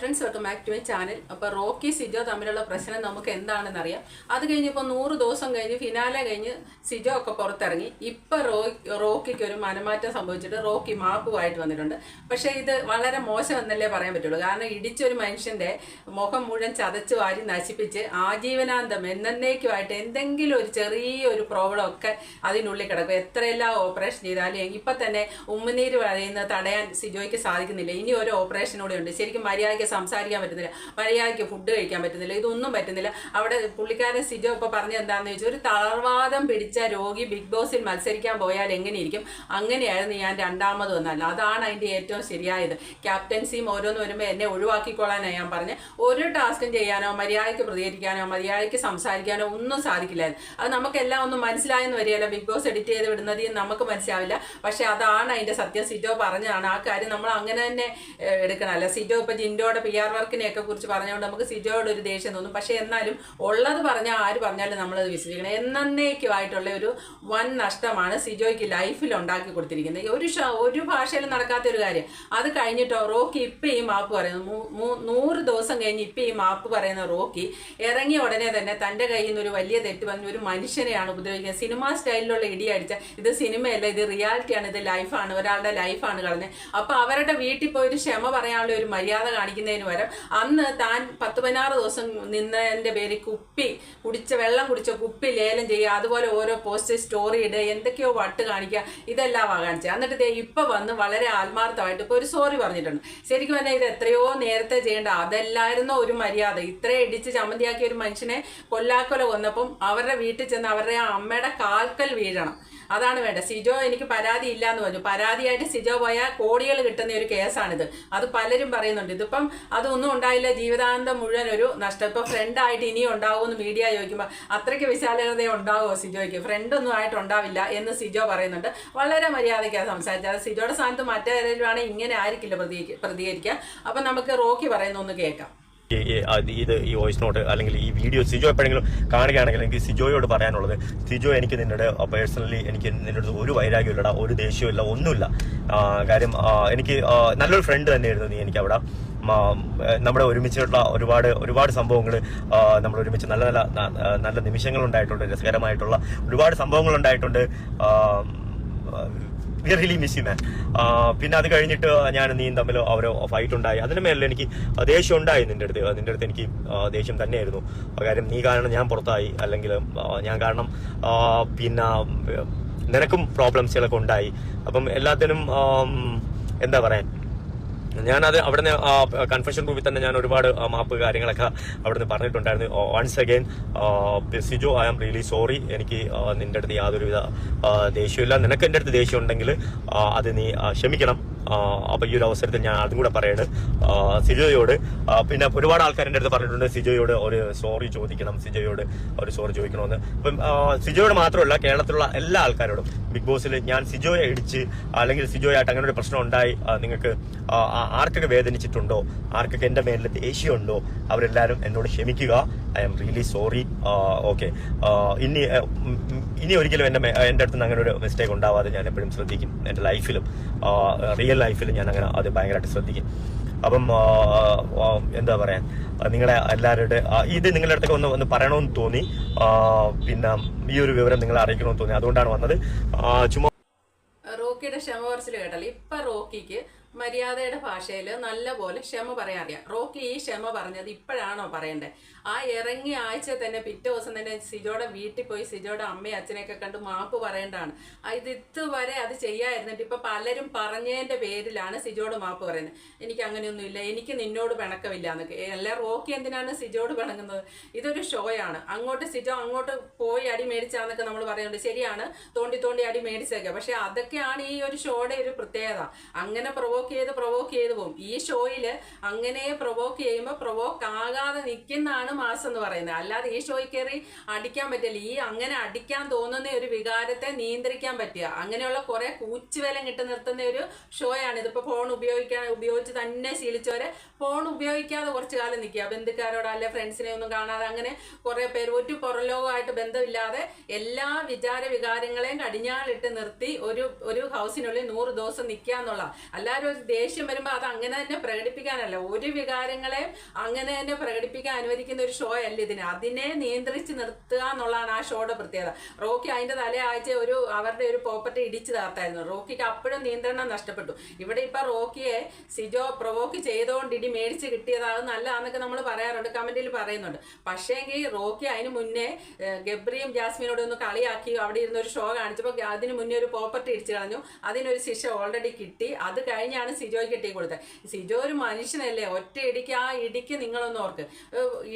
Friends welcome back to my channel അപ്പോൾ Rocky Sijo തമ്മിലുള്ള പ്രശ്നം നമുക്ക് എന്താണെന്ന് അറിയാം അത് കഴിഞ്ഞ് ഇപ്പോൾ നൂറ് ദിവസം കഴിഞ്ഞ് ഫിനാലെ കഴിഞ്ഞ് സിജോ ഒക്കെ പുറത്തിറങ്ങി. ഇപ്പം റോ റോക്കിക്ക് ഒരു മനമാറ്റം സംഭവിച്ചിട്ട് റോക്കി മാപ്പുമായിട്ട് വന്നിട്ടുണ്ട്. പക്ഷേ ഇത് വളരെ മോശം എന്നല്ലേ പറയാൻ പറ്റുള്ളൂ. കാരണം ഇടിച്ചൊരു മനുഷ്യന്റെ മുഖം മുഴുവൻ ചതച്ച് വാരി നശിപ്പിച്ച് ആജീവനാന്തം എന്നേക്കുമായിട്ട് എന്തെങ്കിലും ഒരു ചെറിയൊരു പ്രോബ്ലം ഒക്കെ അതിനുള്ളിൽ കിടക്കും. എത്രയെല്ലാം ഓപ്പറേഷൻ ചെയ്താലും ഇപ്പം തന്നെ ഉമ്മനീര് വരയുന്നത് തടയാൻ സിജോയ്ക്ക് സാധിക്കുന്നില്ല. ഇനി ഒരു ഓപ്പറേഷൻ കൂടെ ഉണ്ട്. ശരിക്കും മര്യാദയ്ക്ക് സംസാരിക്കാൻ പറ്റുന്നില്ല. മര്യാദയ്ക്ക് ഫുഡ് കഴിക്കാൻ പറ്റുന്നില്ല. ഇതൊന്നും പറ്റുന്നില്ല. അവിടെ പുള്ളിക്കാരൻ സിജോ ഇപ്പോൾ പറഞ്ഞത് എന്താണെന്ന് ചോദിച്ചാൽ ഒരു തളർവാദം പിടിച്ച രോഗി ബിഗ് ബോസിൽ മത്സരിക്കാൻ പോയാൽ എങ്ങനെയിരിക്കും? അങ്ങനെയായിരുന്നു ഞാൻ രണ്ടാമത് വന്നല്ല അതാണ് അതിന്റെ ഏറ്റവും ശരിയായത്. ക്യാപ്റ്റൻസിയും ഓരോന്ന് വരുമ്പോൾ എന്നെ ഒഴിവാക്കിക്കൊള്ളാനാണ് ഞാൻ പറഞ്ഞത് ഒരു ടാസ്കും ചെയ്യാനോ മര്യാദയ്ക്ക് പ്രതികരിക്കാനോ മര്യാദയ്ക്ക് സംസാരിക്കാനോ ഒന്നും സാധിക്കില്ലായിരുന്നു. അത് നമുക്കെല്ലാം ഒന്നും മനസ്സിലായെന്ന് വരികയല്ല ബിഗ് ബോസ് എഡിറ്റ് ചെയ്ത് വിടുന്നത് നമുക്ക് മനസ്സിലാവില്ല. പക്ഷേ അതാണ് അതിന്റെ സത്യം. സിറ്റോ പറഞ്ഞതാണ് ആ കാര്യം നമ്മൾ അങ്ങനെ തന്നെ എടുക്കണമല്ല സിറ്റോ അല്ല ജിൻഡോ പി ആർ വർക്കിനെയൊക്കെ കുറിച്ച് പറഞ്ഞുകൊണ്ട് നമുക്ക് സിജോയുടെ ഒരു ദേഷ്യം തോന്നും. പക്ഷെ എന്നാലും ഉള്ളത് പറഞ്ഞാൽ ആര് പറഞ്ഞാലും നമ്മളത് വിശ്വസിക്കണം. എന്നേക്കുമായിട്ടുള്ള ഒരു വൻ നഷ്ടമാണ് സിജോയ്ക്ക് ലൈഫിൽ ഉണ്ടാക്കി കൊടുത്തിരിക്കുന്നത്. ഒരു ഒരു ഭാഷയിലും നടക്കാത്ത ഒരു കാര്യം. അത് കഴിഞ്ഞിട്ടോ റോക്കി ഇപ്പം ഈ മാപ്പ് പറയുന്നു. നൂറ് ദിവസം കഴിഞ്ഞ് ഇപ്പം ഈ മാപ്പ് പറയുന്ന റോക്കി ഇറങ്ങിയ ഉടനെ തന്നെ തന്റെ കയ്യിൽ നിന്ന് ഒരു വലിയ തെറ്റ് പറഞ്ഞ് ഒരു മനുഷ്യനെയാണ് ഉപദ്രവിക്കുന്നത്. സിനിമാ സ്റ്റൈലിലുള്ള ഇടിയടിച്ച ഇത് സിനിമയല്ല ഇത് റിയാലിറ്റിയാണ് ഇത് ലൈഫാണ് ഒരാളുടെ ലൈഫാണ് കളഞ്ഞത് അപ്പോൾ അവരുടെ വീട്ടിൽ പോയി ഒരു ക്ഷമ പറയാനുള്ള ഒരു മര്യാദ കാണിക്കുന്നതിന് പകരം അന്ന് താൻ പത്ത് പതിനാറ് ദിവസം നിന്നതിന്റെ പേര് കുപ്പി കുടിച്ച വെള്ളം കുടിച്ച കുപ്പി ലേലം ചെയ്യുക അതുപോലെ ഓരോ പോസ്റ്റ് സ്റ്റോറി ഇടുക എന്തൊക്കെയോ വട്ട് കാണിക്കുക ഇതെല്ലാം കാണിച്ചത്. എന്നിട്ട് ഇതേ ഇപ്പം വന്ന് വളരെ ആത്മാർത്ഥമായിട്ട് ഇപ്പോൾ ഒരു സോറി പറഞ്ഞിട്ടുണ്ട്. ശരിക്കും പറഞ്ഞാൽ ഇത് എത്രയോ നേരത്തെ ചെയ്യേണ്ട അതല്ലായിരുന്നോ ഒരു മര്യാദ. ഇത്രയും ഇടിച്ച് ചമ്മന്തിയാക്കിയ ഒരു മനുഷ്യനെ കൊല്ലാക്കൊല കൊന്നപ്പം അവരുടെ വീട്ടിൽ ചെന്ന് അവരുടെ അമ്മയുടെ കാൽക്കൽ വീഴണം. അതാണ് വേണ്ട സിജോ എനിക്ക് പരാതി ഇല്ല എന്ന് പറഞ്ഞു. പരാതിയായിട്ട് സിജോ പോയാൽ കോടികൾ കിട്ടുന്ന ഒരു കേസാണിത്. അത് പലരും പറയുന്നുണ്ട്. ഇതിപ്പം അതൊന്നും ഉണ്ടായില്ല. ജീവിതാനന്ദം മുഴുവൻ ഒരു നഷ്ടം. ഇപ്പൊ ഫ്രണ്ടായിട്ട് ഇനിയും ഉണ്ടാവുമെന്ന് മീഡിയ ചോദിക്കുമ്പോൾ അത്രയ്ക്ക് വിശാലത ഉണ്ടാവുമോ സിജോയ്ക്ക്? ഫ്രണ്ടൊന്നും ആയിട്ട് ഉണ്ടാവില്ല എന്ന് സിജോ പറയുന്നുണ്ട്. വളരെ മര്യാദയ്ക്കാണ് സംസാരിച്ചത്. അത് സിജോയുടെ സ്ഥാനത്ത് മറ്റേതെങ്കിലും ആണെങ്കിൽ ഇങ്ങനെ ആയിരിക്കില്ല പ്രതി പ്രതികരിക്കുക. അപ്പം നമുക്ക് റോക്കി പറയുന്ന ഒന്ന് കേൾക്കാം. ഇത് ഈ വോയിസ് നോട്ട് അല്ലെങ്കിൽ ഈ വീഡിയോ സിജോ എപ്പോഴെങ്കിലും കാണുകയാണെങ്കിൽ എനിക്ക് സിജോയോട് പറയാനുള്ളത് സിജോ എനിക്ക് നിന്നോട് പേഴ്സണലി എനിക്ക് നിന്നോട് ഒരു വൈരാഗ്യമില്ലടാ ഒരു ദേഷ്യമില്ല ഒന്നുമില്ല. കാര്യം എനിക്ക് നല്ലൊരു ഫ്രണ്ട് തന്നെയായിരുന്നു നീ എനിക്ക് അവിടെ. നമ്മുടെ ഒരുമിച്ചുള്ള ഒരുപാട് ഒരുപാട് സംഭവങ്ങൾ നമ്മൾ ഒരുമിച്ച് നല്ല നല്ല നല്ല നിമിഷങ്ങൾ ഉണ്ടായിട്ടുണ്ട് രസകരമായിട്ടുള്ള ഒരുപാട് സംഭവങ്ങൾ ഉണ്ടായിട്ടുണ്ട് വി റിയലി മിസ് ചെയ്യുന്നത് പിന്നെ അത് കഴിഞ്ഞിട്ട് ഞാൻ നീയും തമ്മിൽ അവരോ ഫൈറ്റ് ഉണ്ടായി. അതിന് മേലിൽ എനിക്ക് ദേഷ്യം ഉണ്ടായി നിന്റെ അടുത്ത്. നിന്റെ അടുത്ത് എനിക്ക് ദേഷ്യം തന്നെയായിരുന്നു. കാര്യം നീ കാരണം ഞാൻ പുറത്തായി. അല്ലെങ്കിൽ ഞാൻ കാരണം പിന്നെ നിനക്കും പ്രോബ്ലംസുകളൊക്കെ ഉണ്ടായി. അപ്പം എല്ലാത്തിനും എന്താ പറയാൻ? ഞാനത് അവിടുന്ന് കൺഫെഷൻ റൂമിൽ തന്നെ ഞാൻ ഒരുപാട് മാപ്പ് കാര്യങ്ങളൊക്കെ അവിടുന്ന് പറഞ്ഞിട്ടുണ്ടായിരുന്നു. Once again Sijo I am really sorry എനിക്ക് നിന്റെ അടുത്ത് യാതൊരുവിധ ദേഷ്യമില്ല നിനക്ക് എന്റെ അടുത്ത് ദേഷ്യം ഉണ്ടെങ്കിൽ അത് നീ ക്ഷമിക്കണം. അപ്പൊ ഈ ഒരു അവസരത്തിൽ ഞാൻ അതും കൂടെ പറയാണ്. സിജോയോട് പിന്നെ ഒരുപാട് ആൾക്കാർ എന്റെ അടുത്ത് പറഞ്ഞിട്ടുണ്ട്. സിജോയോട് ഒരു സോറി ചോദിക്കണം. സിജോയോട് ഒരു സോറി ചോദിക്കണമെന്ന്. അപ്പം സിജോയോട് മാത്രമല്ല കേരളത്തിലുള്ള എല്ലാ ആൾക്കാരോടും ബിഗ് ബോസിൽ ഞാൻ സിജോയെ ഇടിച്ച് അല്ലെങ്കിൽ സിജോയായിട്ട് അങ്ങനെ ഒരു പ്രശ്നം ഉണ്ടായി നിങ്ങൾക്ക് ആർക്കൊക്കെ വേദനിച്ചിട്ടുണ്ടോ? ആർക്കൊക്കെ എന്റെ മേലിൽ ദേഷ്യമുണ്ടോ? അവരെല്ലാവരും എന്നോട് ക്ഷമിക്കുക. I am really sorry okay ഇനി ഇനി ഒരിക്കലും എന്റെ എന്റെ അടുത്ത് അങ്ങനെ ഒരു മിസ്റ്റേക്ക് ഉണ്ടാവാതെ ഞാൻ എപ്പോഴും ശ്രദ്ധിക്കും. എന്റെ ലൈഫിലും റിയൽ ലൈഫിലും ഞാൻ അങ്ങനെ അത് ഭയങ്കരമായിട്ട് ശ്രദ്ധിക്കും. അപ്പം എന്താ പറയാ? നിങ്ങളെ എല്ലാവരുടെ ഇത് നിങ്ങളുടെ അടുത്തൊക്കെ ഒന്ന് ഒന്ന് പറയണമെന്ന് തോന്നി. പിന്നെ ഈ ഒരു വിവരം നിങ്ങളെ അറിയിക്കണമെന്ന് തോന്നി. അതുകൊണ്ടാണ് വന്നത്. ചുമ്മാ റോക്കിയുടെ ക്ഷമ പറച്ചിൽ കേട്ടല്ലോ. ഇപ്പൊ റോക്കിക്ക് മര്യാദയുടെ ഭാഷയിൽ നല്ലപോലെ ക്ഷമ പറയാൻ അറിയാം. റോക്കി ഈ ക്ഷമ പറഞ്ഞത് ഇപ്പോഴാണോ പറയണ്ടേ ആ ഇറങ്ങിയ ആഴ്ച തന്നെ പിറ്റേ ദിവസം തന്നെ സിജോടെ വീട്ടിൽ പോയി സിജോടെ അമ്മയും അച്ഛനെയൊക്കെ കണ്ട് മാപ്പ് പറയേണ്ടതാണ്. ഇത് ഇതുവരെ അത് ചെയ്യാതിരുന്നിട്ട് ഇപ്പം പലരും പറഞ്ഞതിന്റെ പേരിലാണ് സിജോട് മാപ്പ് പറയുന്നത്. എനിക്ക് അങ്ങനെയൊന്നുമില്ല എനിക്ക് നിന്നോട് പിണക്കമില്ല എന്നൊക്കെ. അല്ല റോക്കി എന്തിനാണ് സിജോട് പിണങ്ങുന്നത്? ഇതൊരു ഷോയാണ്. അങ്ങോട്ട് സിജോ അങ്ങോട്ട് പോയി അടി മേടിച്ചാന്നൊക്കെ നമ്മൾ പറയുന്നുണ്ട്. ശരിയാണ് തോണ്ടി തോണ്ടി അടി മേടിച്ചൊക്കെ പക്ഷെ അതൊക്കെയാണ് ഈ ഒരു ഷോയുടെ ഒരു പ്രത്യേകത. അങ്ങനെ പ്രൊവോക്ക് ചെയ്ത് പ്രൊവോക്ക് ചെയ്ത് പോകും ഈ ഷോയിൽ അങ്ങനെ പ്രൊവോക്ക് ചെയ്യുമ്പോൾ പ്രൊവോക്ക് ആകാതെ നിൽക്കുന്നതാണ് മാസം എന്ന് പറയുന്നത്. അല്ലാതെ ഈ ഷോയിൽ കയറി അടിക്കാൻ പറ്റില്ല. ഈ അങ്ങനെ അടിക്കാൻ തോന്നുന്ന ഒരു വികാരത്തെ നിയന്ത്രിക്കാൻ പറ്റുക അങ്ങനെയുള്ള കുറേ കൂച്ചുവേലം കിട്ടി നിർത്തുന്ന ഒരു ഷോയാണ് ഇതിപ്പോൾ ഫോൺ ഉപയോഗിക്കാൻ ഉപയോഗിച്ച് തന്നെ ശീലിച്ചവരെ ഫോൺ ഉപയോഗിക്കാതെ കുറച്ച് കാലം നിൽക്കുക. ബന്ധുക്കാരോട് അല്ലെ ഫ്രണ്ട്സിനെ ഒന്നും കാണാതെ അങ്ങനെ കുറേ പേര് ഒരു പുറലോകമായിട്ട് ബന്ധമില്ലാതെ എല്ലാ വിചാര വികാരങ്ങളെയും കടിഞ്ഞാളിട്ട് നിർത്തി ഒരു ഒരു ഹൗസിനുള്ളിൽ നൂറ് ദിവസം നിൽക്കുക എന്നുള്ള എല്ലാവരും ഒരു ദേഷ്യം വരുമ്പോൾ അത് അങ്ങനെ തന്നെ പ്രകടിപ്പിക്കാനല്ല. ഒരു വികാരങ്ങളെ അങ്ങനെ തന്നെ പ്രകടിപ്പിക്കാൻ അനുവദിക്കുന്ന ഒരു ഷോ അല്ല ഇതിന്. അതിനെ നിയന്ത്രിച്ച് നിർത്തുക എന്നുള്ളതാണ് ആ ഷോയുടെ പ്രത്യേകത. റോക്കി അതിന്റെ തലേ ആഴ്ച ഒരു അവരുടെ ഒരു പ്രോപ്പർട്ടി ഇടിച്ചു താർത്തായിരുന്നു റോക്കിക്ക് അപ്പോഴും നിയന്ത്രണം നഷ്ടപ്പെട്ടു. ഇവിടെ ഇപ്പൊ റോക്കിയെ സിജോ പ്രൊവോക്ക് ചെയ്തുകൊണ്ട് ഇടി മേടിച്ച് കിട്ടിയത്. അത് നല്ലതാന്നൊക്കെ നമ്മൾ പറയാറുണ്ട് കമന്റിൽ പറയുന്നുണ്ട്. പക്ഷേങ്കിൽ റോക്കി അതിന് മുന്നേ ഗബ്രിയും ജാസ്മിനോട് ഒന്ന് കളിയാക്കി അവിടെ ഇരുന്ന് ഒരു ഷോ കാണിച്ചപ്പോൾ അതിന് മുന്നേ ഒരു പ്രോപ്പർട്ടി ഇടിച്ചു കളഞ്ഞു. അതിനൊരു ശിക്ഷ ഓൾറെഡി കിട്ടി. അത് കഴിഞ്ഞാണ് സിജോയ്ക്ക് കിട്ടി കൊടുത്തത് സിജോ ഒരു മനുഷ്യനല്ലേ? ഒറ്റ ഇടിക്ക് ആ ഇടിക്ക് നിങ്ങളൊന്ന് ഓർക്ക്.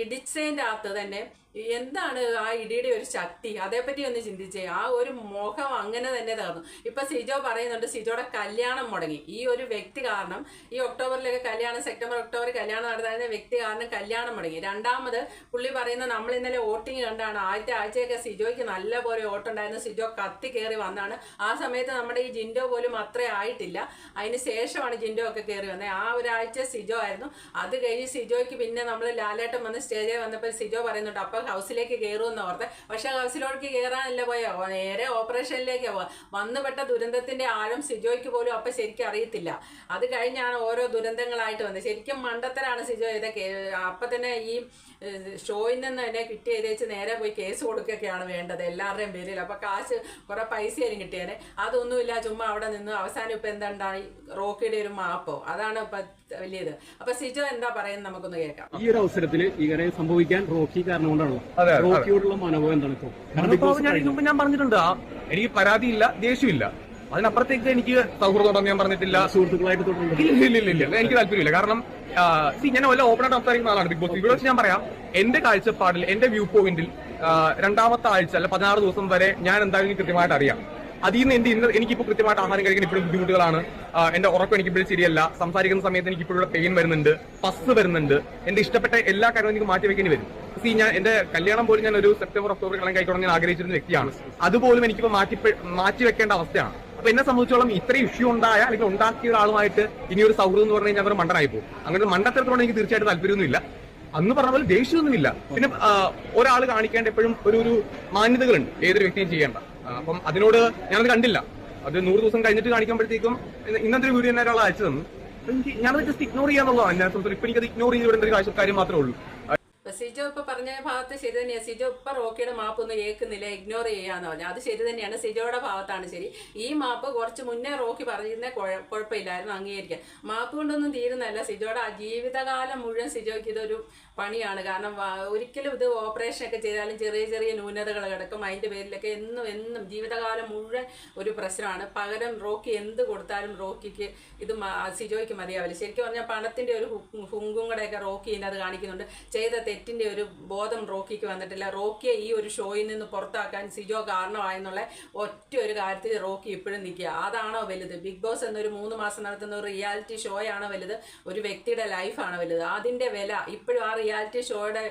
ഇടിച്ചതിന്റെ അകത്ത് തന്നെ എന്താണ് ആ ഇടിയുടെ ഒരു ശക്തി? അതേപ്പറ്റി ഒന്ന് ചിന്തിച്ചേ. ആ ഒരു മോഹം അങ്ങനെ തന്നെ തകർന്നു. ഇപ്പൊ സിജോ പറയുന്നുണ്ട് സിജോയുടെ കല്യാണം മുടങ്ങി. ഈ ഒരു വ്യക്തി കാരണം ഈ ഒക്ടോബറിലൊക്കെ കല്യാണം സെപ്റ്റംബർ ഒക്ടോബർ കല്യാണം നടത്താൻ വ്യക്തി കാരണം കല്യാണം മുടങ്ങി. രണ്ടാമത് പുള്ളി പറയുന്ന നമ്മൾ ഇന്നലെ വോട്ടിങ് കണ്ടാണ്. ആദ്യത്തെ ആഴ്ചയൊക്കെ സിജോയ്ക്ക് നല്ല പോലെ വോട്ടുണ്ടായിരുന്നു. സിജോ കത്തി കയറി വന്നാണ്. ആ സമയത്ത് നമ്മുടെ ഈ ജിൻഡോ പോലും അത്രേ ആയിട്ടില്ല. അതിന് ശേഷമാണ് ജിൻഡോ ഒക്കെ കയറി വന്നത് ആ ഒരാഴ്ച സിജോ ആയിരുന്നു. അത് കഴിഞ്ഞ് സിജോയ്ക്ക് പിന്നെ നമ്മൾ ലാലേട്ടം വന്ന് സ്റ്റേജിൽ വന്നപ്പോൾ സിജോ പറയുന്നുണ്ട് അപ്പൊ ഹൗസിലേക്ക് കയറുമെന്ന് ഓർത്ത്. പക്ഷെ ഹൗസിലോട്ട് കയറാനല്ല പോയോ? നേരെ ഓപ്പറേഷനിലേക്ക് പോവാ വന്നുപെട്ട ദുരന്തത്തിന്റെ ആഴം സിജോയ്ക്ക് പോലും അപ്പൊ ശരിക്കും അറിയത്തില്ല. അത് കഴിഞ്ഞാണ് ഓരോ ദുരന്തങ്ങളായിട്ട് വന്നത്. ശരിക്കും മണ്ടത്തരാണ് സിജോ ഇതൊക്കെ അപ്പൊ തന്നെ ഈ ഷോയിൽ നിന്ന് തന്നെ കിട്ടി എഴുതിച്ച് നേരെ പോയി കേസ് കൊടുക്കുകയൊക്കെയാണ് വേണ്ടത് എല്ലാവരുടെയും പേരിൽ. അപ്പൊ കാശ് കുറെ പൈസയും കിട്ടിയേനെ. അതൊന്നുമില്ല ചുമ്മാ അവിടെ നിന്ന് അവസാനം ഇപ്പൊ എന്തുണ്ടായി റോക്കിയുടെ ഒരു മാപ്പോ. അതാണ് ഇപ്പൊ വലിയത്. അപ്പൊ സിജോ എന്താ പറയുന്നത് നമുക്കൊന്ന് കേൾക്കാം. ഈ ഒരു അവസരത്തിൽ ഇങ്ങനെ സംഭവിക്കാൻ റോക്കി കാരണം റോക്കിയോടുള്ള മനോഭാവം എന്താണ് ഇപ്പോൾ ഞാൻ ഞാൻ പറഞ്ഞിട്ടുണ്ട്. ആ, എനിക്ക് പരാതിയില്ല ദേഷ്യമില്ല. അതിനപ്പുറത്തേക്ക് എനിക്ക് സൗഹൃദം ഞാൻ പറഞ്ഞിട്ടില്ല. സുഹൃത്തുക്കളായിട്ട് ഇല്ല ഇല്ല ഇല്ല ഇല്ല. എനിക്ക് താല്പര്യമില്ല. കാരണം സി ഞാൻ വല്ല ഓപ്പൺ ആയിട്ട് സംസാരിക്കുന്ന ആളാണ് ബിഗ് ബോസ് ഇവിടെ വെച്ച് ഞാൻ പറയാം എന്റെ കാഴ്ചപ്പാടിൽ എന്റെ വ്യൂ പോയിന്റിൽ രണ്ടാമത്തെ ആഴ്ച അല്ല പതിനാറ് ദിവസം വരെ ഞാൻ എന്തായാലും കൃത്യമായിട്ട് അറിയാം. അതിൽ നിന്ന് എന്റെ ഇന്ന് എനിക്കിപ്പോൾ കൃത്യമായിട്ട് ആഹാരം കഴിക്കാൻ ഇപ്പോഴും ബുദ്ധിമുട്ടുകളാണ്. എന്റെ ഉറക്കം എനിക്ക് ഇപ്പോഴും ശരിയല്ല. സംസാരിക്കുന്ന സമയത്ത് എനിക്ക് ഇപ്പോഴുള്ള പെയിൻ വരുന്നുണ്ട് പസ് വരുന്നുണ്ട്. എന്റെ ഇഷ്ടപ്പെട്ട എല്ലാ കാര്യവും എനിക്ക് മാറ്റി വെക്കേണ്ടി വരും. സി ഞാൻ എന്റെ കല്യാണം പോലും ഞാൻ ഒരു സെപ്റ്റംബർ ഒക്ടോബർ കല്യാണം കഴിക്കണം ഞാൻ ആഗ്രഹിച്ചിരുന്ന വ്യക്തിയാണ്. അതുപോലും എനിക്കിപ്പോൾ മാറ്റി മാറ്റി വെക്കേണ്ട അവസ്ഥയാണ്. അപ്പൊ എന്നെ സംബന്ധിച്ചോളം ഇത്രയും ഇഷ്യൂ ഉണ്ടായ അല്ലെങ്കിൽ ഉണ്ടാക്കിയ ഒരാളുമായിട്ട് ഇനി ഒരു സൗഹൃദം എന്ന് പറഞ്ഞു കഴിഞ്ഞാൽ അവർ മണ്ടനായി പോകും. അങ്ങനെ മണ്ടത്തരത്തോടെ എനിക്ക് തീർച്ചയായിട്ടും താല്പര്യമൊന്നുമില്ല. അന്ന് പറഞ്ഞ പോലെ ദേഷ്യമൊന്നുമില്ല. പിന്നെ ഒരാൾ കാണിക്കേണ്ട എപ്പോഴും ഒരു ഒരു മാന്യതകളുണ്ട്. ഏതൊരു വ്യക്തിയും ചെയ്യേണ്ട. അപ്പം അതിനോട് ഞാനത് കണ്ടില്ല. അത് നൂറ് ദിവസം കഴിഞ്ഞിട്ട് കാണിക്കുമ്പോഴത്തേക്കും ഇന്ന- ഇന്നത്തെ ഒരു വീഡിയോ എന്നെ ഒരാൾ അയച്ചു തന്നു. ഞാനത് ജസ്റ്റ് ഇഗ്നോർ ചെയ്യാന്നുള്ളതാണ്. സംബന്ധിച്ച് ഇപ്പൊ എനിക്കത് ഇഗ്നോർ ചെയ്ത് വിടേണ്ട ഒരു കാര്യം മാത്രമേ ഉള്ളൂ. സിജോ ഇപ്പൊ പറഞ്ഞ ഭാഗത്ത് ശരി തന്നെയാണ് സിജോ ഇപ്പൊ റോക്കിയുടെ മാപ്പ് ഒന്നും കേൾക്കുന്നില്ല ഇഗ്നോർ ചെയ്യാന്ന് പറഞ്ഞു. അത് ശരി തന്നെയാണ്. സിജോയുടെ ഭാഗത്താണ് ശരി. ഈ മാപ്പ് കുറച്ച് മുന്നേ റോക്കി പറഞ്ഞിരുന്ന കുഴപ്പമില്ലായിരുന്നു അംഗീകരിക്കാൻ. മാപ്പ് കൊണ്ടൊന്നും തീരുന്നല്ല സിജോയുടെ ജീവിതകാലം മുഴുവൻ സിജോയ്ക്ക് ഇതൊരു പണിയാണ്. കാരണം ഒരിക്കലും ഇത് ഓപ്പറേഷൻ ഒക്കെ ചെയ്താലും ചെറിയ ചെറിയ ന്യൂനതകൾ കിടക്കും. അതിന്റെ പേരിലൊക്കെ എന്നും എന്നും ജീവിതകാലം മുഴുവൻ ഒരു പ്രശ്നമാണ്. പകരം റോക്കി എന്ത് കൊടുത്താലും റോക്കിക്ക് ഇത് സിജോയ്ക്ക് മതിയാവില്ല. ശരിക്കും പറഞ്ഞാൽ പണത്തിന്റെ ഒരു ഹുങ്കും കൂടെയൊക്കെ റോക്കി ഇതിനകത്ത് കാണിക്കുന്നുണ്ട്. ചെയ്ത തെറ്റിന്റെ ഒരു ബോധം റോക്കിക്ക് വന്നിട്ടില്ല. റോക്കിയെ ഈ ഒരു ഷോയിൽ നിന്ന് പുറത്താക്കാൻ സിജോ കാരണമായെന്നുള്ള ഒറ്റ ഒരു കാര്യത്തിൽ റോക്കി ഇപ്പോഴും നിൽക്കുക. അതാണോ വലുത്? ബിഗ് ബോസ് എന്നൊരു മൂന്ന് മാസം നടത്തുന്ന ഒരു റിയാലിറ്റി ഷോയാണ് വലുത്? ഒരു വ്യക്തിയുടെ ലൈഫാണ് വലുത്? അതിന്റെ വില ഇപ്പോഴും ആ റിയാലിറ്റി ഷോയുടെ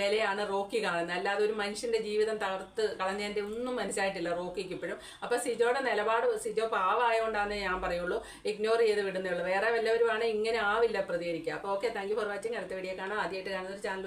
വിലയാണ് റോക്കി കാണുന്നത്. അല്ലാതെ ഒരു മനുഷ്യന്റെ ജീവിതം തകർത്ത് കളഞ്ഞതിന്റെ ഒന്നും മനസ്സിലായിട്ടില്ല റോക്കിക്ക് ഇപ്പോഴും. അപ്പോൾ സിജോയുടെ നിലപാട് സിജോ പാവമായോണ്ടാന്നേ ഞാൻ പറയുള്ളൂ. ഇഗ്നോർ ചെയ്ത് വിടുന്നേ ഉള്ളൂ. വേറെ വല്ലവരുമാണെങ്കിൽ ഇങ്ങനെ ആവില്ല പ്രതികരിക്കുക. അപ്പോൾ ഓക്കെ താങ്ക് ഫോർ വാച്ചിങ്. അടുത്ത വീഡിയോ കാണാം. ആദ്യമായിട്ട് കാണുന്ന ഒരു ചാനൽ